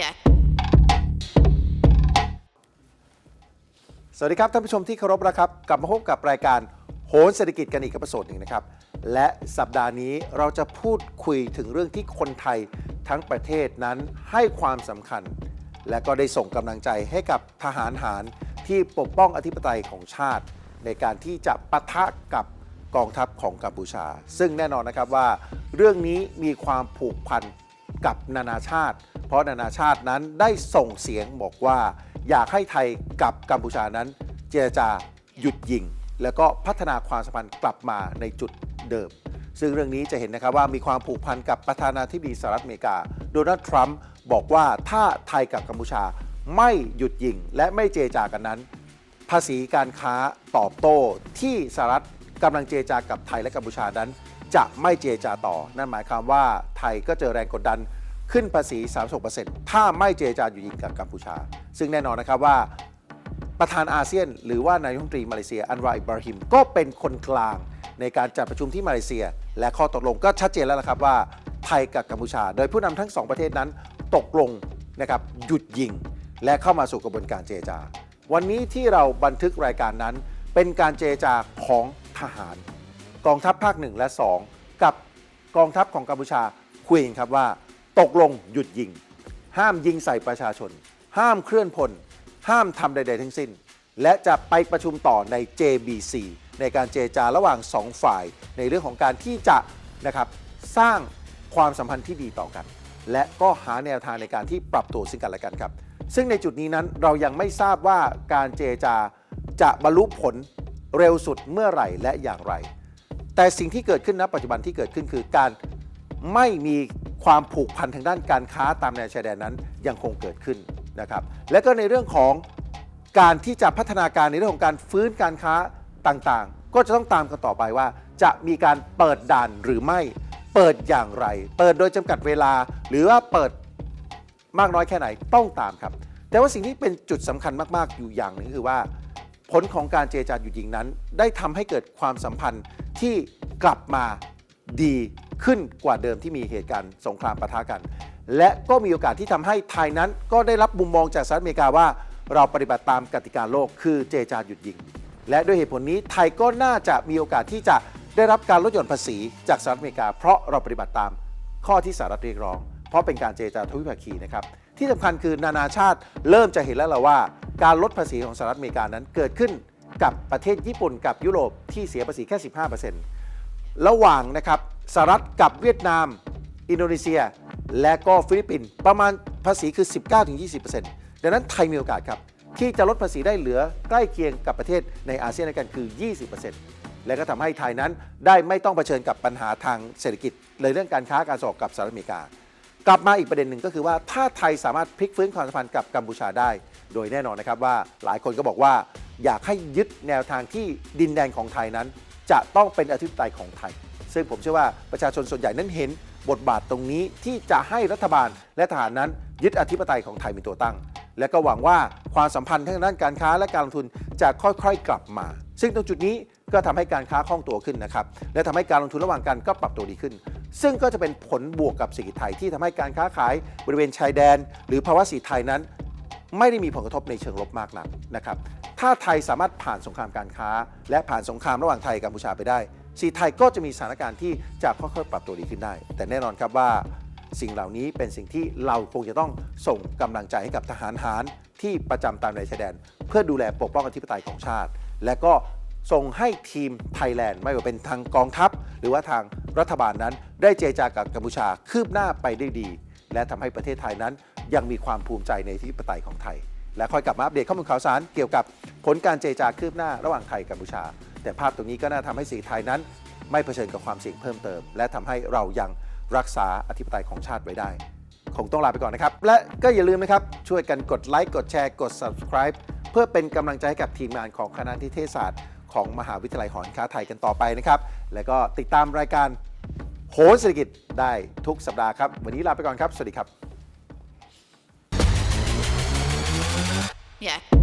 Yeah. สวัสดีครับท่านผู้ชมที่เคารพนะครับ กลับมาพบกับรายการโหนเศรษฐกิจกันอีกกับประสดหนึ่งนะครับ และสัปดาห์นี้เราจะพูดคุยถึงเรื่องที่คนไทยทั้งประเทศนั้นให้ความสำคัญ และก็ได้ส่งกำลังใจให้กับทหารหารที่ปกป้องอธิปไตยของชาติ ในการที่จะปะทะกับกองทัพของกัมพูชา ซึ่งแน่นอนนะครับว่า เรื่องนี้มีความผูกพันกับนานาชาติ พราะนานาชาตินั้นได้ส่งเสียงบอกว่า อยากให้ไทยกับกัมพูชานั้น เจรจาหยุดยิง แล้วก็พัฒนาความสัมพันธ์กลับมาในจุดเดิม ซึ่งเรื่องนี้จะเห็นนะครับว่ามีความผูกพันกับประธานาธิบดีสหรัฐอเมริกา โดนัลด์ทรัมป์บอกว่าถ้าไทยกับกัมพูชาไม่หยุดยิงและไม่เจรจากันนั้น ภาษีการค้าตอบโต้ที่สหรัฐกำลังเจรจากับไทยและกัมพูชานั้น จะไม่เจรจาต่อ นั่นหมายความว่าไทยก็เจอแรงกดดัน ขึ้นภาษี 36%ถ้าไม่เจรจาอยู่ยิงกับกัมพูชา ซึ่งแน่นอนนะครับว่าประธานอาเซียน หรือว่านายกรัฐมนตรีมาเลเซียอันวาอิบราฮิมก็เป็นคนกลางในการจัดประชุมที่มาเลเซีย และข้อตกลงก็ชัดเจนแล้วนะครับว่าไทยกับกัมพูชา โดยผู้นำทั้งสองประเทศนั้นตกลงนะครับหยุดยิง และเข้ามาสู่กระบวนการเจรจา วันนี้ที่เราบันทึกรายการนั้น เป็นการเจรจาของทหาร กองทัพภาคหนึ่งและ 2 กับกองทัพของกัมพูชาคุยกันครับว่า ตกลงหยุดยิง ห้ามยิงใส่ประชาชน ห้ามเคลื่อนพล ห้ามทำใด ๆ ทั้งสิ้น และจะไปประชุมต่อใน JBC ในการเจรจาระหว่าง 2 ฝ่าย ในเรื่องของการที่จะนะครับสร้างความสัมพันธ์ที่ดีต่อกัน และก็หาแนวทางในการที่ปรับตัวซึ่งกันและกันครับ ซึ่งในจุดนี้นั้นเรายังไม่ทราบว่าการเจรจาจะบรรลุผลเร็วสุดเมื่อไหร่และอย่างไร แต่สิ่งที่เกิดขึ้นณปัจจุบันที่เกิดขึ้นคือการไม่มี ความผูกพันทางด้านการค้าตามแนวชายแดนนั้นยังคงเกิดขึ้นนะครับและก็ในเรื่องของการที่จะพัฒนาการในเรื่องของการฟื้นการค้าต่างๆ ก็จะต้องตามกันต่อไปว่า จะมีการเปิดด่านหรือไม่เปิดอย่างไร เปิดโดยจำกัดเวลา หรือว่าเปิดมากน้อยแค่ไหนต้องตามครับ แต่ว่าสิ่งที่เป็นจุดสำคัญมากๆอยู่อย่างนึงคือว่า ผลของการเจรจาหยุดยิงนั้น ได้ทำให้เกิดความสัมพันธ์ที่กลับมาดี ขึ้นกว่าเดิมที่มีเหตุการณ์สงครามปะทะกัน และก็มีโอกาสที่ทำให้ไทยนั้น ก็ได้รับมุมมองจากสหรัฐอเมริกาว่า เราปฏิบัติตามกติกาโลก คือเจรจาหยุดยิง และด้วยเหตุผลนี้ไทยก็น่าจะมีโอกาสที่จะได้รับการลดหย่อนภาษีจากสหรัฐอเมริกา เพราะเราปฏิบัติตามข้อที่สหรัฐเรียกร้อง เพราะเป็นการเจรจาทวิภาคีนะครับที่สำคัญคือนานาชาติเริ่มจะเห็นแล้วล่ะว่า การลดภาษีของสหรัฐอเมริกานั้นเกิดขึ้นกับประเทศญี่ปุ่นกับยุโรปที่เสียภาษีแค่ 15%ระหว่างนะครับ สหรัฐกับเวียดนาม อินโดนีเซีย และก็ฟิลิปปินส์ประมาณภาษีคือ 19-20%ดังนั้นไทยมีโอกาสครับ ที่จะลดภาษีได้เหลือใกล้เคียงกับประเทศในอาเซียนด้วยกันคือ 20%และก็ทำให้ไทยนั้นได้ไม่ต้องเผชิญกับปัญหาทางเศรษฐกิจเลยเรื่องการค้าการส่งออกกับสหรัฐอเมริกา กลับมาอีกประเด็นหนึ่งก็คือว่าถ้าไทยสามารถพลิกฟื้นความสัมพันธ์กับกัมพูชาได้ โดยแน่นอนนะครับว่าหลายคนก็บอกว่าอยากให้ยึดแนวทางที่ดินแดนของไทยนั้น จะต้องเป็นอธิปไตยของไทย ซึ่งผมเชื่อว่าประชาชนส่วนใหญ่นั้นเห็นบทบาทตรงนี้ที่จะให้รัฐบาลและทหารนั้น ยึดอธิปไตยของไทยเป็นตัวตั้ง และก็หวังว่าความสัมพันธ์ทั้งด้านการค้าและการลงทุนจะค่อยๆกลับมา ซึ่งตรงจุดนี้ก็ทำให้การค้าคล่องตัวขึ้นนะครับและทำให้การลงทุนระหว่างกันก็ปรับตัวดีขึ้น ซึ่งก็จะเป็นผลบวกกับเศรษฐกิจไทยที่ทำให้การค้าขายบริเวณชายแดน หรือภาวะเศรษฐกิจไทยนั้น ไม่ได้มีผลกระทบในเชิงลบมากนักนะครับถ้าไทยสามารถผ่านสงครามการค้า และผ่านสงครามระหว่างไทยกับกัมพูชาไปได้ สีไทยก็จะมีสถานการณ์ที่จะค่อยๆปรับตัวดีขึ้นได้ แต่แน่นอนครับว่าสิ่งเหล่านี้เป็นสิ่งที่เราคงจะต้องส่งกำลังใจให้กับทหารหารที่ประจำตามในชายแดน เพื่อดูแลปกป้องอธิปไตยของชาติ และก็ส่งให้ทีมไทยแลนด์ไม่ว่าเป็นทางกองทัพ หรือว่าทางรัฐบาลนั้น ได้เจรจากับกัมพูชาคืบหน้าไปได้ดี และทำให้ประเทศไทยนั้น ยังมีความภูมิใจในอธิปไตยของไทย และคอยกลับมาอัปเดตข้อมูลข่าวสารเกี่ยวกับผลการเจรจาคืบหน้าระหว่างไทยกัมพูชา แต่ภาพตรงนี้ก็น่าทำให้สีไทยนั้น ไม่เผชิญกับความเสี่ยงเพิ่มเติม และทำให้เรายังรักษาอธิปไตยของชาติไว้ได้ คงต้องลาไปก่อนนะครับ และก็อย่าลืมนะครับ ช่วยกันกดไลค์กดแชร์กด subscribe เพื่อเป็นกำลังใจให้กับทีมงานของคณะนิเทศศาสตร์ ของมหาวิทยาลัยหอการค้าไทยกันต่อไปนะครับ และก็ติดตามรายการโหนเศรษฐกิจได้ทุกสัปดาห์ครับ วันนี้ลาไปก่อนครับ สวัสดีครับ Yeah.